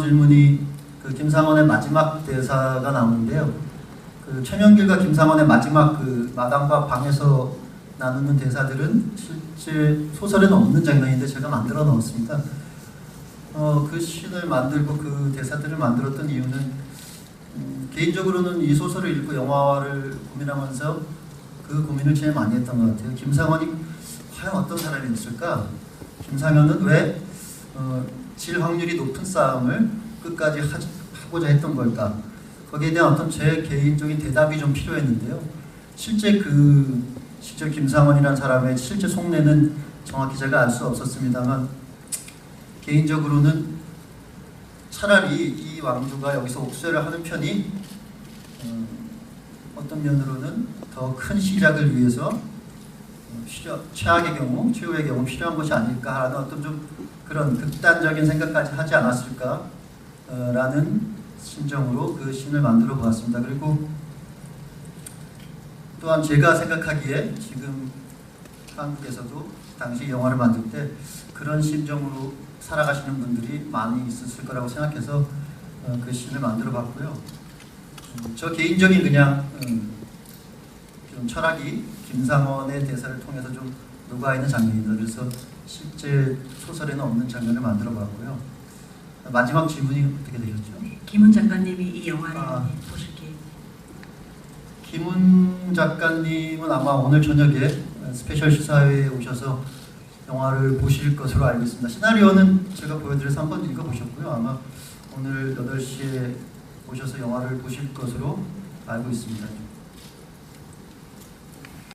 질문이 그 김상원의 마지막 대사가 나오는데요. 그 최명길과 김상원의 마지막 그 마당과 방에서 나누는 대사들은 실제 소설에는 없는 장면인데 제가 만들어 넣었습니다. 어, 그 시를 만들고 그 대사들을 만들었던 이유는 음, 개인적으로는 이 소설을 읽고 영화를 고민하면서 그 고민을 제일 많이 했던 것 같아요. 김상원이 과연 어떤 사람이었을까? 김상현은 왜 어, 질 확률이 높은 싸움을 끝까지 하, 하고자 했던 걸까? 거기에 대한 어떤 제 개인적인 대답이 좀 필요했는데요. 실제 그 시절 김상원이라는 사람의 실제 속내는 정확히 제가 알 수 없었습니다만 개인적으로는 차라리 이 왕조가 여기서 옥쇄를 하는 편이 어, 어떤 면으로는 더 큰 시작을 위해서 어, 필요, 최악의 경우, 최후의 경우 필요한 것이 아닐까 하는 어떤 좀 그런 극단적인 생각까지 하지 않았을까라는 심정으로 그 신을 만들어 보았습니다. 그리고 또한 제가 생각하기에 지금 한국에서도 당시 영화를 만들 때 그런 심정으로 살아가시는 분들이 많이 있었을 거라고 생각해서 어, 그 신을 만들어 봤고요. 음, 저 개인적인 그냥 음, 좀 철학이 김상원의 대사를 통해서 좀 녹아 있는 장면이다. 그래서 실제 소설에는 없는 장면을 만들어 봤고요. 마지막 질문이 어떻게 되셨죠? 김훈 작가님이 이 영화를 아. 보실게 김훈 작가님은 아마 오늘 저녁에 스페셜 시사회에 오셔서 영화를 보실 것으로 알고 있습니다. 시나리오는 제가 보여드려서 한번 읽어보셨고요. 아마 오늘 8시에 오셔서 영화를 보실 것으로 알고 있습니다.